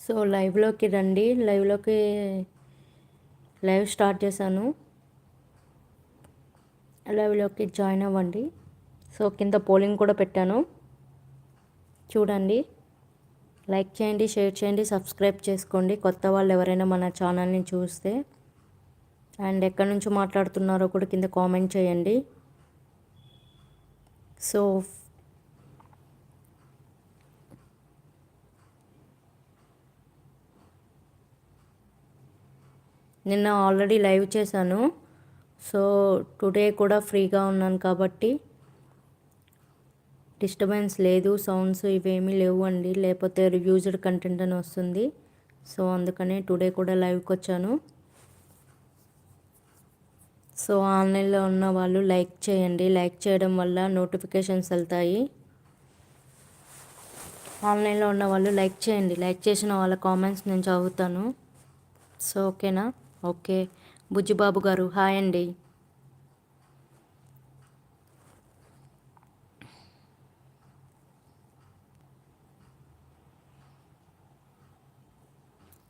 So లైవ్లోకి రండి. లైవ్లోకి లైవ్ స్టార్ట్ చేశాను. లైవ్లోకి జాయిన్ అవ్వండి. సో కింద పోలింగ్ కూడా పెట్టాను. చూడండి. లైక్ చేయండి షేర్ చేయండి సబ్స్క్రైబ్ చేసుకోండి. కొత్త వాళ్ళు ఎవరైనా మన ఛానల్ని చూస్తే అండ్ ఎక్కడి నుంచి మాట్లాడుతున్నారో కూడా కింద కామెంట్ చేయండి. సో నిన్న ఆల్రెడీ లైవ్ చేశాను. సో టుడే కూడా ఫ్రీగా ఉన్నాను కాబట్టి డిస్టర్బెన్స్ లేదు సౌండ్స్ ఇవేమీ లేవు అండి. లేకపోతే రివ్యూజ్డ్ కంటెంట్ అని వస్తుంది. సో అందుకనే టుడే కూడా లైవ్కి వచ్చాను. సో ఆన్లైన్లో ఉన్న వాళ్ళు లైక్ చేయండి. లైక్ చేయడం వల్ల నోటిఫికేషన్స్ వెళ్తాయి. ఆన్లైన్లో ఉన్న వాళ్ళు లైక్ చేయండి. లైక్ చేసిన వాళ్ళ కామెంట్స్ నేను చదువుతాను. సో ఓకేనా? ఓకే. బుజ్జిబాబు గారు హాయ్ అండి.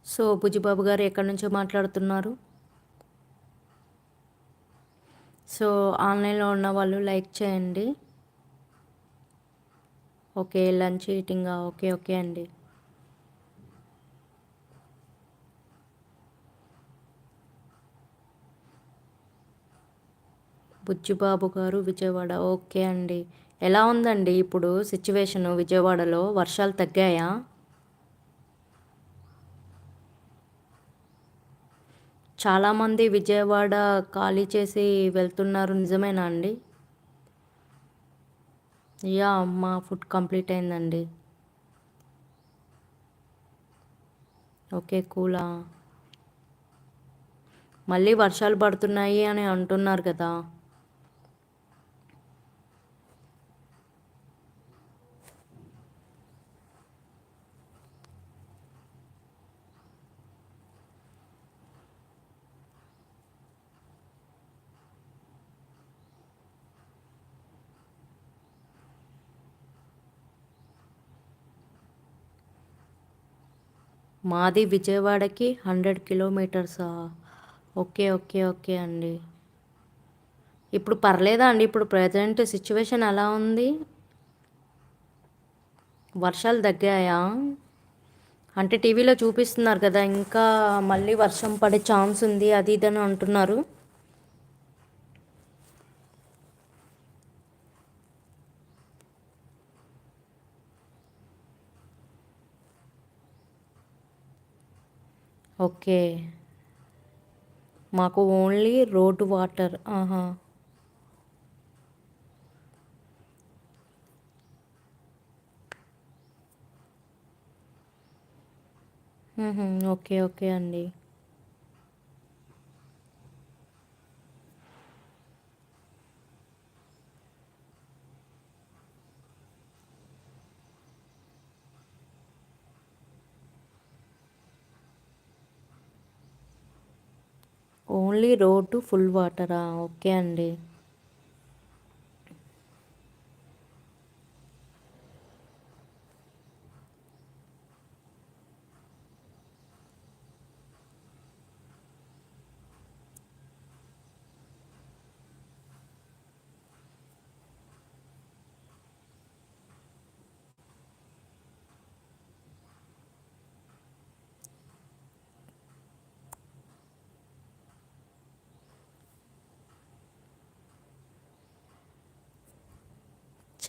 సో బుజ్జిబాబు గారు ఎక్కడి నుంచో మాట్లాడుతున్నారు? సో ఆన్లైన్లో ఉన్న వాళ్ళు లైక్ చేయండి. ఓకే లంచ్ ఈటింగా ఓకే ఓకే అండి. బుచ్చిబాబు గారు విజయవాడ. ఓకే అండి. ఎలా ఉందండి ఇప్పుడు సిచ్యువేషన్ విజయవాడలో వర్షాలు తగ్గాయా? చాలామంది విజయవాడ ఖాళీ చేసి వెళ్తున్నారు. నిజమేనా అండి? యా మా ఫుడ్ కంప్లీట్ అయిందండి. ఓకే కూలా? మళ్ళీ వర్షాలు పడుతున్నాయి అని అంటున్నారు కదా. మాది విజయవాడకి హండ్రెడ్ కిలోమీటర్సా. ఓకే ఓకే ఓకే అండి. ఇప్పుడు పర్లేదా అండి? ఇప్పుడు ప్రజెంట్ సిచ్యువేషన్ ఎలా ఉంది? వర్షాలు తగ్గాయా? అంటే టీవీలో చూపిస్తున్నారు కదా ఇంకా మళ్ళీ వర్షం పడే ఛాన్స్ ఉంది అది ఇదని అంటున్నారు. ఓకే. మాకు ఓన్లీ రోడ్ వాటర్. ఆహా. ఓకే ఓకే అండి. ఓన్లీ రోడ్డు ఫుల్ వాటరా? ఓకే అండి.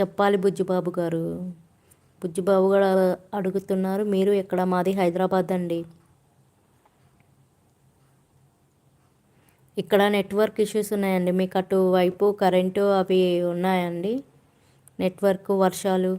చెప్పాలి బుజ్జిబాబు గారు. బుజ్జిబాబు గారు అడుగుతున్నారు మీరు ఇక్కడ మాది హైదరాబాద్ అండి. ఇక్కడ నెట్వర్క్ ఇష్యూస్ ఉన్నాయండి. మీకు అటు వైపు కరెంటు అవి ఉన్నాయండి. నెట్వర్క్ వర్షాలు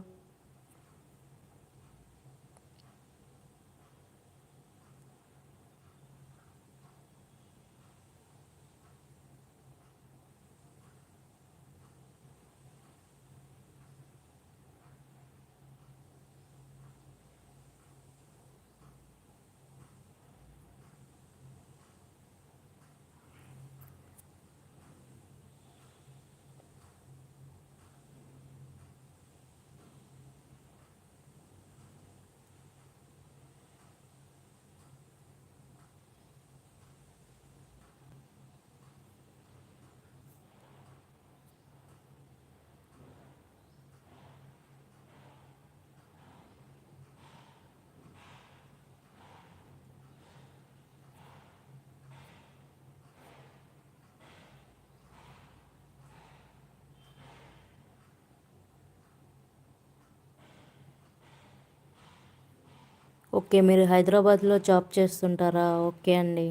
ఓకే మీరు హైదరాబాద్లో జాబ్ చేస్తుంటారా? ఓకే అండి.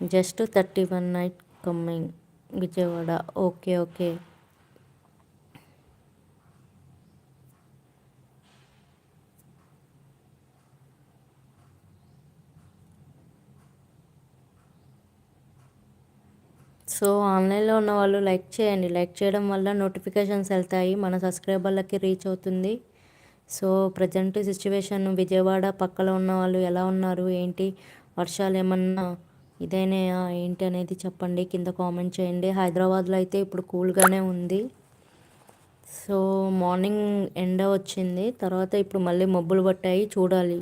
Just thirty one night coming Vijayawada. Okay okay. So ఆన్లైన్లో ఉన్న వాళ్ళు లైక్ చేయండి. లైక్ చేయడం వల్ల నోటిఫికేషన్స్ వెళ్తాయి. మన సబ్స్క్రైబర్లకి రీచ్ అవుతుంది. సో ప్రజెంట్ సిచ్యువేషన్ విజయవాడ పక్కలో ఉన్న వాళ్ళు ఎలా ఉన్నారు? ఏంటి? వర్షాలు ఏమన్నా ఇదైనాయా? ఏంటి అనేది చెప్పండి. కింద కామెంట్ చేయండి. హైదరాబాద్లో అయితే ఇప్పుడు కూల్గానే ఉంది. సో మార్నింగ్ ఎండ వచ్చింది. తర్వాత ఇప్పుడు మళ్ళీ మబ్బులు పట్టాయి. చూడాలి.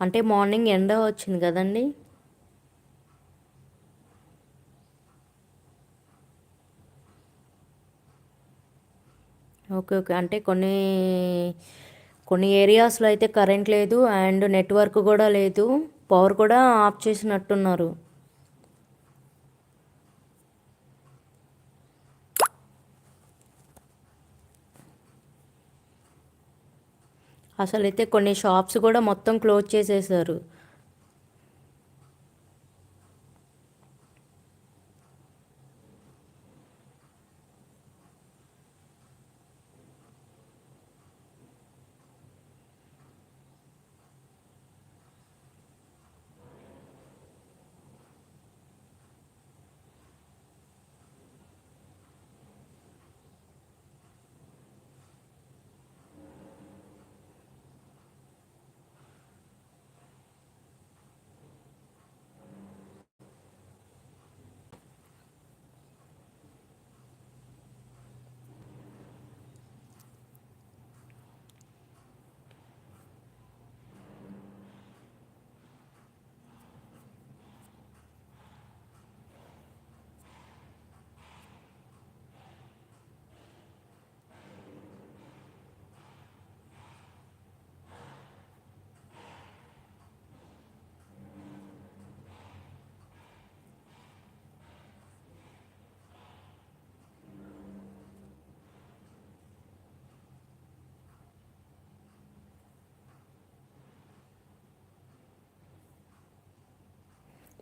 అంటే మార్నింగ్ ఎండ వచ్చింది కదండి. Okay okay. అంటే కొన్ని కొన్ని ఏరియాస్లో అయితే కరెంట్ లేదు అండ్ నెట్వర్క్ కూడా లేదు. పవర్ కూడా ఆఫ్ చేసినట్టున్నారు. అసలైతే కొన్ని షాప్స్ కూడా మొత్తం క్లోజ్ చేసేసారు.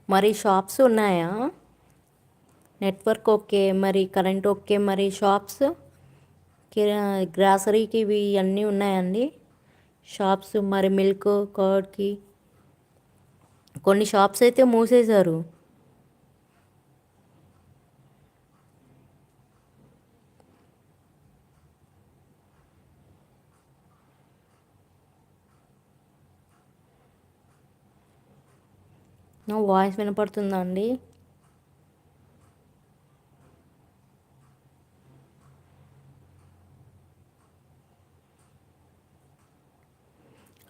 మరి షాప్స్ ఉన్నాయా? నెట్వర్క్ ఓకే మరి కరెంట్ ఓకే మరి షాప్స్? గ్రాసరీకి ఇవి అన్నీ ఉన్నాయండి. షాప్స్ మరి మిల్క్ కర్డ్కి కొన్ని షాప్స్ అయితే మూసేశారు. నా వాయిస్ వినపడుతుందా అండి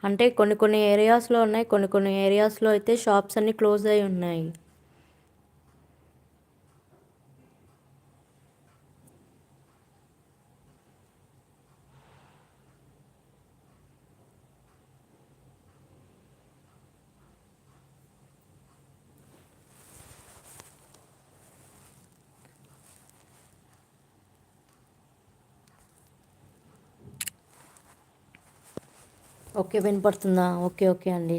అంటే కొన్ని కొన్ని ఏరియాస్లో ఉన్నాయి కొన్ని కొన్ని ఏరియాస్లో అయితే షాప్స్ అన్నీ క్లోజ్ అయి ఉన్నాయి. ఓకే వినపడుతుందా? ఓకే ఓకే అండి.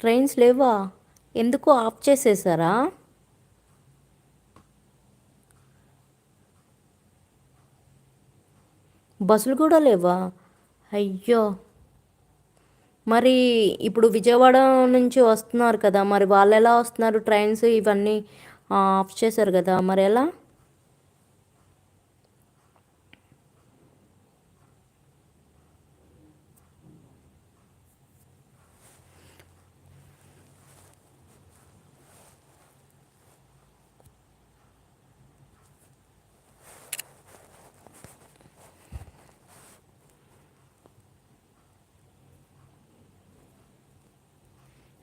ట్రైన్స్ లేవా? ఎందుకు ఆఫ్ చేసేసారా? బస్సులు కూడా లేవా? అయ్యో. మరి ఇప్పుడు విజయవాడ నుంచి వస్తున్నారు కదా మరి వాళ్ళు ఎలా వస్తున్నారు? ట్రైన్స్ ఇవన్నీ ఆఫ్ చేశారు కదా మరి ఎలా?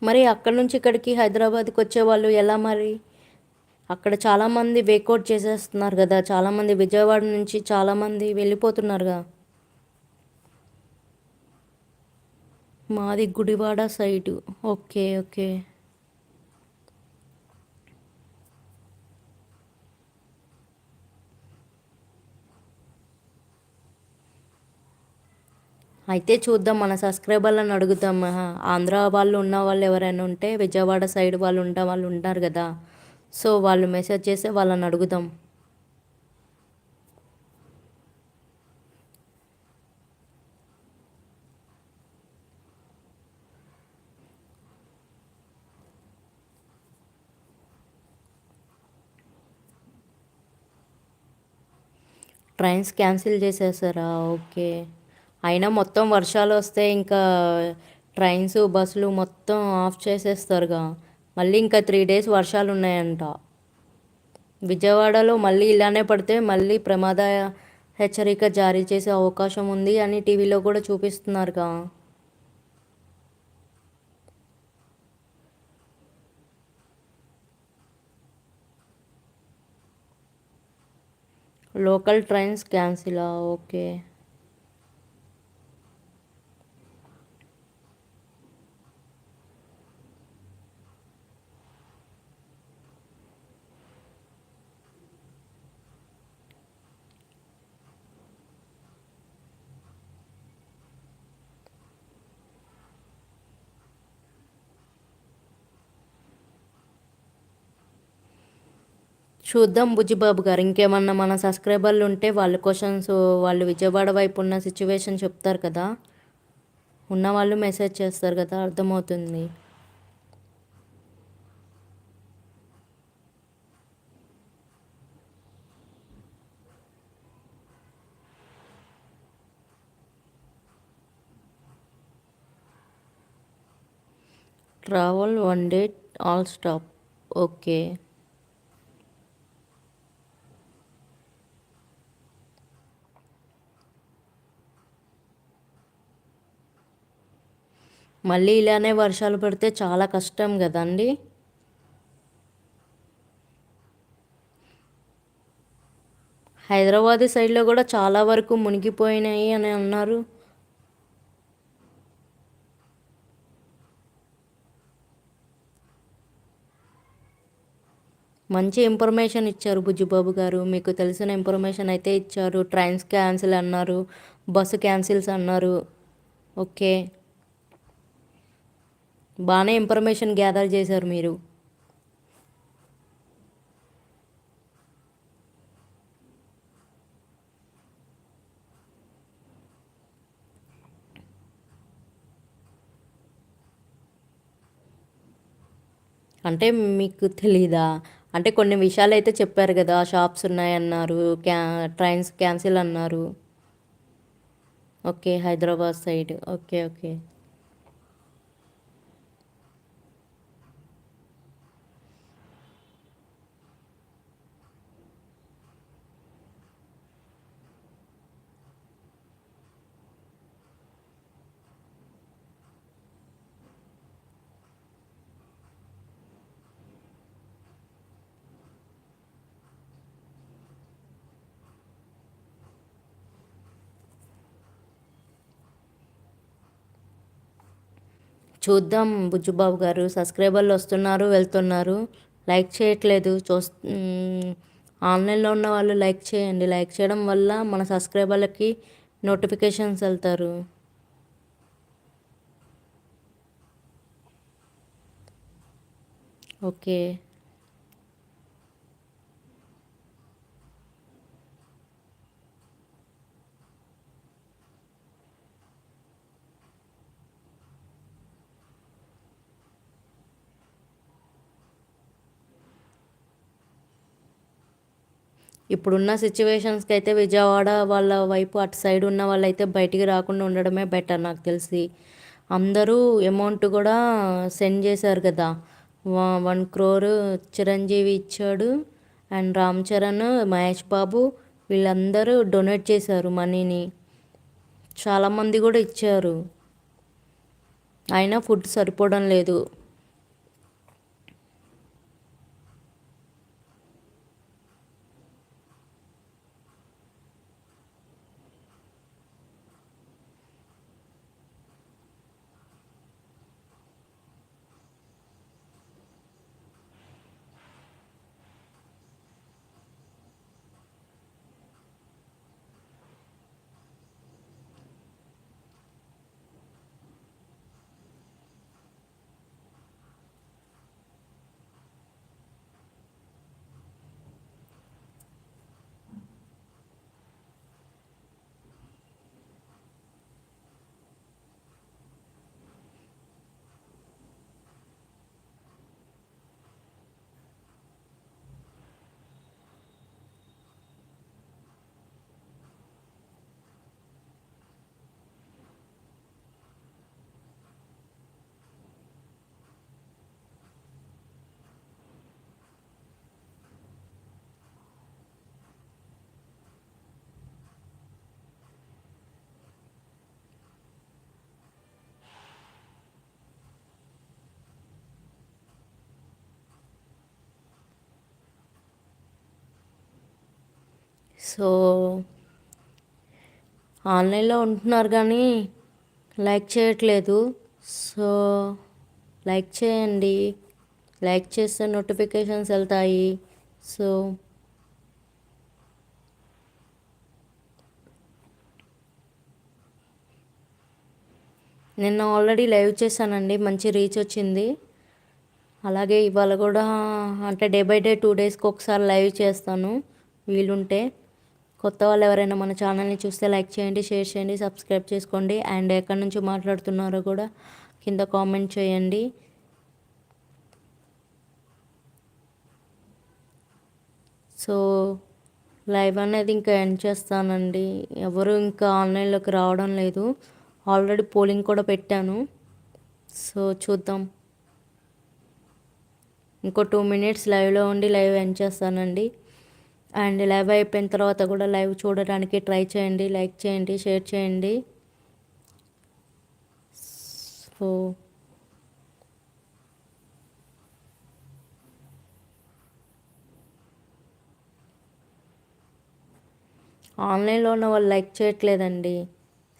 మరి అక్కడ నుంచి ఇక్కడికి హైదరాబాద్కి వచ్చేవాళ్ళు ఎలా మరి? అక్కడ చాలామంది వేకౌట్ చేసేస్తున్నారు కదా. చాలామంది విజయవాడ నుంచి చాలామంది వెళ్ళిపోతున్నారుగా. మాది గుడివాడ సైడు. Okay okay. అయితే చూద్దాం మన సబ్స్క్రైబర్లను అడుగుతాం. ఆంధ్ర వాళ్ళు ఉన్న వాళ్ళు ఎవరైనా ఉంటే విజయవాడ సైడ్ వాళ్ళు ఉంటే వాళ్ళు ఉంటారు కదా. సో వాళ్ళు మెసేజ్ చేస్తే వాళ్ళని అడుగుదాం ట్రైన్స్ క్యాన్సిల్ చేసేసారా? ఓకే. అయినా మొత్తం వర్షాలు వస్తే ఇంకా ట్రైన్స్ బస్సులు మొత్తం ఆఫ్ చేసేస్తారుగా. మళ్ళీ ఇంకా త్రీ డేస్ వర్షాలు ఉన్నాయంట. విజయవాడలో మళ్ళీ ఇలానే పడితే మళ్ళీ ప్రమాద హెచ్చరిక జారీ చేసే అవకాశం ఉంది అని టీవీలో కూడా చూపిస్తున్నారుగా. లోకల్ ట్రైన్స్ క్యాన్సిలా? ఓకే. చూద్దాం బుజ్జిబాబు గారు. ఇంకేమన్నా మన సబ్స్క్రైబర్లు ఉంటే వాళ్ళ క్వశ్చన్స్ వాళ్ళు విజయవాడ వైపు ఉన్న సిచ్యువేషన్ చెప్తారు కదా. ఉన్న వాళ్ళు మెసేజ్ చేస్తారు కదా అర్థమవుతుంది. Travel one day all stop okay మళ్ళీ ఇలానే వర్షాలు పడితే చాలా కష్టం కదండి. హైదరాబాద్ సైడ్లో కూడా చాలా వరకు మునిగిపోయినాయి అని అన్నారు. మంచి ఇన్ఫర్మేషన్ ఇచ్చారు బుజ్జిబాబు గారు. మీకు తెలిసిన ఇన్ఫర్మేషన్ అయితే ఇచ్చారు. ట్రైన్స్ క్యాన్సిల్ అన్నారు. బస్సు క్యాన్సిల్స్ అన్నారు. ఓకే. బాగానే ఇన్ఫర్మేషన్ గ్యాదర్ చేశారు మీరు. అంటే మీకు తెలీదా? అంటే కొన్ని విషయాలు అయితే చెప్పారు కదా షాప్స్ ఉన్నాయన్నారు క్యా ట్రైన్స్ క్యాన్సిల్ అన్నారు. Okay Hyderabad side. Okay okay. చూద్దాం బుజ్జుబాబు గారు. సబ్స్క్రైబర్లు వస్తున్నారు వెళ్తున్నారు. లైక్ చేయట్లేదు. చూ ఆన్లైన్లో ఉన్న వాళ్ళు లైక్ చేయండి. లైక్ చేయడం వల్ల మన సబ్స్క్రైబర్లకి నోటిఫికేషన్స్ వెళ్తారు. ఓకే. ఇప్పుడున్న సిచ్యువేషన్స్కి అయితే విజయవాడ వాళ్ళ వైపు అటు సైడ్ ఉన్న వాళ్ళైతే బయటికి రాకుండా ఉండడమే బెటర్ నాకు తెలిసి. అందరూ అమౌంట్ కూడా సెండ్ చేశారు కదా. వన్ క్రోర్ చిరంజీవి ఇచ్చాడు అండ్ రామ్ చరణ్ మహేష్ బాబు వీళ్ళందరూ డొనేట్ చేశారు మనీని చాలామంది కూడా ఇచ్చారు. అయినా ఫుడ్ సరిపోవడం లేదు. సో ఆన్లైన్లో ఉంటున్నారు కానీ లైక్ చేయట్లేదు. సో లైక్ చేయండి. లైక్ చేస్తే నోటిఫికేషన్స్ వెళ్తాయి. సో నిన్న ఆల్రెడీ లైవ్ చేశానండి. మంచి రీచ్ వచ్చింది. అలాగే ఇవాళ కూడా అంటే డే బై డే టూ డేస్కి ఒకసారి లైవ్ చేస్తాను. వీలుంటే. కొత్త వాళ్ళు ఎవరైనా మన ఛానల్ని చూస్తే లైక్ చేయండి షేర్ చేయండి సబ్స్క్రైబ్ చేసుకోండి. అండ్ ఎక్కడి నుంచి మాట్లాడుతున్నారో కూడా కింద కామెంట్ చేయండి. సో లైవ్ అనేది ఇంకా ఎండ్ చేస్తానండి. ఎవరు ఇంకా ఆన్లైన్లోకి రావడం లేదు. ఆల్రెడీ పోలింగ్ కూడా పెట్టాను. సో చూద్దాం. ఇంకో టూ మినిట్స్ లైవ్లో ఉండి లైవ్ ఎండ్ చేస్తానండి. అండ్ లైవ్ అయిపోయిన తర్వాత కూడా లైవ్ చూడడానికి ట్రై చేయండి లైక్ చేయండి షేర్ చేయండి. సో ఆన్లైన్లో ఉన్న వాళ్ళు లైక్ చేయట్లేదండి.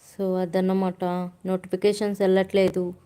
సో అదన్నమాట. నోటిఫికేషన్స్ వెళ్ళట్లేదు.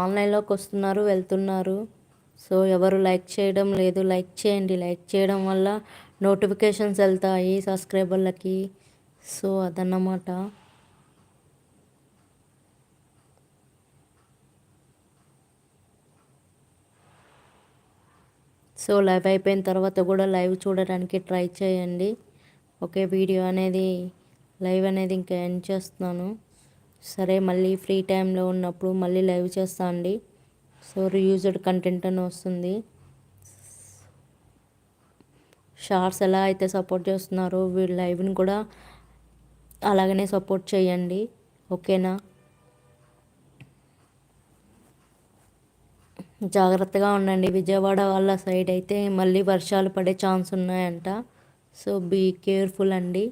ఆన్లైన్లోకి వస్తున్నారు వెళ్తున్నారు. సో ఎవరు లైక్ చేయడం లేదు. లైక్ చేయండి. లైక్ చేయడం వల్ల నోటిఫికేషన్స్ వెళ్తాయి సబ్స్క్రైబర్లకి. సో అదన్నమాట. సో లైవ్ అయిపోయిన తర్వాత కూడా లైవ్ చూడడానికి ట్రై చేయండి. ఓకే వీడియో అనేది లైవ్ అనేది ఇంకా ఎండ్ చేస్తున్నాను. సరే మళ్ళీ ఫ్రీ టైంలో ఉన్నప్పుడు మళ్ళీ లైవ్ చేస్తా అండి. సో రియూజ్డ్ కంటెంట్ అని వస్తుంది. షార్ట్స్ ఎలా అయితే సపోర్ట్ చేస్తున్నారో వీళ్ళ లైవ్ని కూడా అలాగనే సపోర్ట్ చేయండి. ఓకేనా? జాగ్రత్తగా ఉండండి. విజయవాడ వాళ్ళ సైడ్ అయితే మళ్ళీ వర్షాలు పడే ఛాన్స్ ఉన్నాయంట. సో బీ కేర్ఫుల్ అండి.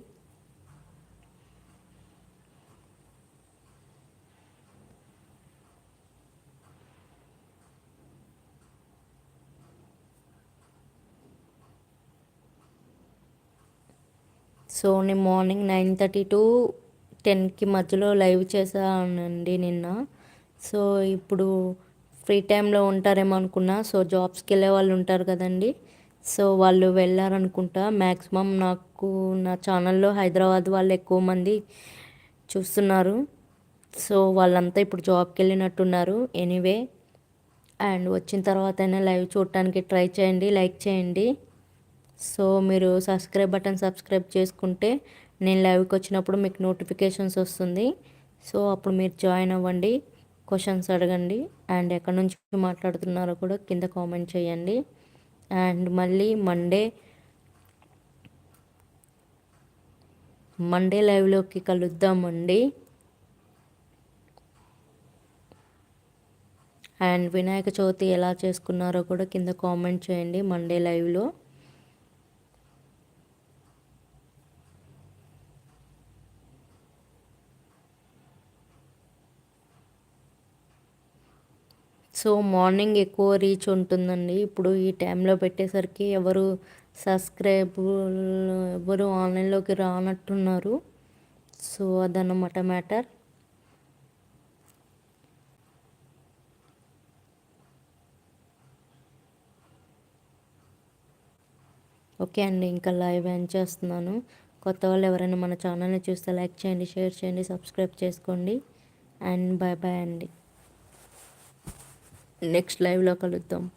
సో నేను మార్నింగ్ నైన్ థర్టీ టు టెన్కి మధ్యలో లైవ్ చేశానండి నిన్న. సో ఇప్పుడు ఫ్రీ టైంలో ఉంటారేమో అనుకున్నా. సో జాబ్స్కి వెళ్ళే వాళ్ళు ఉంటారు కదండి. సో వాళ్ళు వెళ్ళారనుకుంటా. మ్యాక్సిమం నాకు నా ఛానల్లో హైదరాబాద్ వాళ్ళు ఎక్కువ మంది చూస్తున్నారు. సో వాళ్ళంతా ఇప్పుడు జాబ్కి వెళ్ళినట్టున్నారు ఎనీవే. అండ్ వచ్చిన తర్వాత అయినా లైవ్ చూడటానికి ట్రై చేయండి లైక్ చేయండి. సో మీరు సబ్స్క్రైబ్ బటన్ సబ్స్క్రైబ్ చేసుకుంటే నేను లైవ్కి వచ్చినప్పుడు మీకు నోటిఫికేషన్స్ వస్తుంది. సో అప్పుడు మీరు జాయిన్ అవ్వండి క్వశ్చన్స్ అడగండి అండ్ ఎక్కడి నుంచి మాట్లాడుతున్నారో కూడా కింద కామెంట్ చేయండి. అండ్ మళ్ళీ మండే మండే లైవ్లోకి కలుద్దామండి. అండ్ వినాయక చవితి ఎలా చేసుకున్నారో కూడా కింద కామెంట్ చేయండి మండే లైవ్లో. సో మార్నింగ్ ఎక్కువ రీచ్ ఉంటుందండి. ఇప్పుడు ఈ టైంలో పెట్టేసరికి ఎవరు సబ్స్క్రైబ్ ఎవరు ఆన్లైన్లోకి రానట్టున్నారు. సో అదన్నమాట మ్యాటర్. ఓకే అండి ఇంకా లైవ్ ఎండ్ చేస్తున్నాను. కొత్త వాళ్ళు ఎవరైనా మన ఛానల్ని చూస్తే లైక్ చేయండి షేర్ చేయండి సబ్స్క్రైబ్ చేసుకోండి. అండ్ బాయ్ బాయ్ అండి. నెక్స్ట్ లైవ్లో కలుద్దాం.